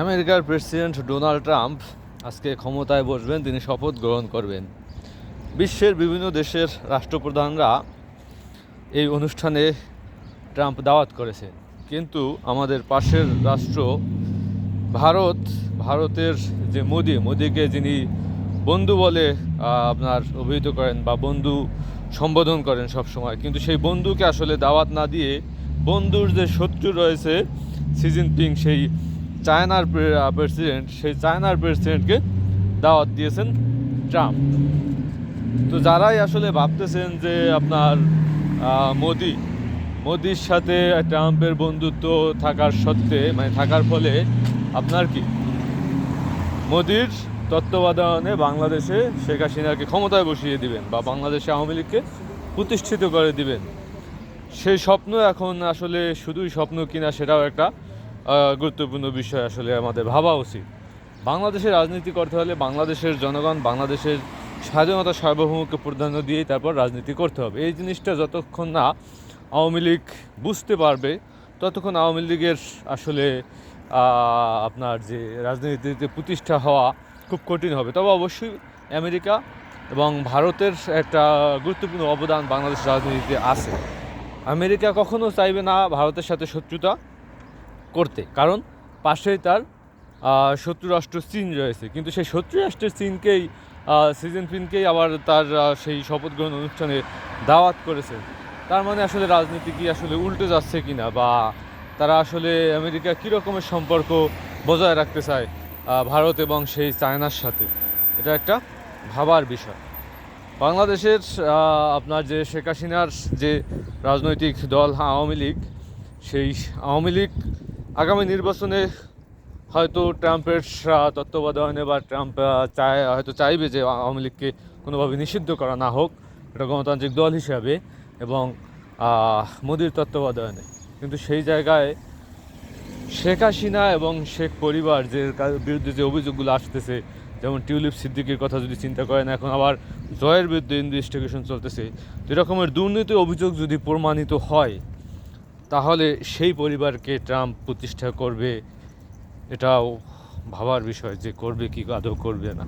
আমেরিকার president Donald Trump আজকে ক্ষমতায় বসবেন, তিনি শপথ গ্রহণ করবেন। বিশ্বের বিভিন্ন দেশের রাষ্ট্রপ্রধানরা এই অনুষ্ঠানে ট্রাম্প দাওয়াত করেছেন। কিন্তু আমাদের পাশের রাষ্ট্র ভারত, ভারতের যে মোদি, মোদিকে যিনি বন্ধু বলে আপনার অভিহিত করেন বা বন্ধু সম্বোধন করেন সব সময় কিন্তু সেই বন্ধুকে আসলে দাওয়াত না দিয়ে বন্ধুর যে শত্রু রয়েছে সি জিনপিং সেই চায়নার প্রেসিডেন্ট সেই চায়নার প্রেসিডেন্টকে দাওয়াত দিয়েছেন ট্রাম্প। তো যারাই আসলে ভাবতেছেন যে আপনার মোদি, মোদির সাথে ট্রাম্পের বন্ধুত্ব থাকার সত্ত্বে মানে থাকার ফলে আপনার কি? মোদির তত্ত্বাবধানে বাংলাদেশে শেখ হাসিনাকে ক্ষমতায় বসিয়ে দিবেন বা বাংলাদেশে আওয়ামী লীগকে প্রতিষ্ঠিত করে দিবেন। সেই স্বপ্ন এখন আসলে শুধুই স্বপ্ন কিনা সেটাও একটা গুরুত্বপূর্ণ বিষয় আসলে আমাদের ভাবা উচিত। বাংলাদেশের রাজনীতি করতে হলে বাংলাদেশের জনগণ, বাংলাদেশের স্বাধীনতা সার্বভৌমকে প্রাধান্য দিয়েই তারপর রাজনীতি করতে হবে। এই জিনিসটা যতক্ষণ না আওয়ামী লীগ বুঝতে পারবে, ততক্ষণ আওয়ামী লীগের আসলে আপনার যে রাজনীতিতে প্রতিষ্ঠা হওয়া খুব কঠিন হবে। তবে অবশ্যই আমেরিকা এবং ভারতের একটা গুরুত্বপূর্ণ অবদান বাংলাদেশ রাজনীতিতে আছে। আমেরিকা কখনো চাইবে না ভারতের সাথে শত্রুতা করতে। কারণ পাশেই তার শত্রু রাষ্ট্র চীন রয়েছে। কিন্তু সেই শত্রু রাষ্ট্রের চীনকেই সি জিনপিংকেই আবার তার সেই শপথ গ্রহণ অনুষ্ঠানে দাওয়াত করেছে। তার মানে আসলে রাজনীতি কি আসলে উল্টে যাচ্ছে কি না বা তারা আসলে আমেরিকা কী রকমের সম্পর্ক বজায় রাখতে চায় ভারত এবং সেই চায়নার সাথে? এটা একটা ভাবার বিষয়। বাংলাদেশের আপনার যে শেখ হাসিনার যে রাজনৈতিক দল আওয়ামী লীগ, সেই আওয়ামী লীগ আগামী নির্বাচনে হয়তো ট্রাম্পের তত্ত্বাবধানে বা ট্রাম্প চায়, হয়তো চাইবে যে আওয়ামী লীগকে কোনোভাবে নিষিদ্ধ করা না হোক, এটা গণতান্ত্রিক দল হিসাবে এবং মোদির তত্ত্বাবধানে। কিন্তু সেই জায়গায় শেখ হাসিনা এবং শেখ পরিবার যে বিরুদ্ধে যে অভিযোগগুলো আসতেছে, যেমন টিউলিপ সিদ্দিকির কথা যদি চিন্তা করেন, এখন আবার জয়ের বিরুদ্ধে ইনভেস্টিগেশন চলতেছে। এরকমের দুর্নীতি অভিযোগ যদি প্রমাণিত হয় তাহলে সেই পরিবারকে ট্রাম্প প্রতিষ্ঠা করবে? এটাও ভাবার বিষয় যে করবে কি, আদৌ করবে না।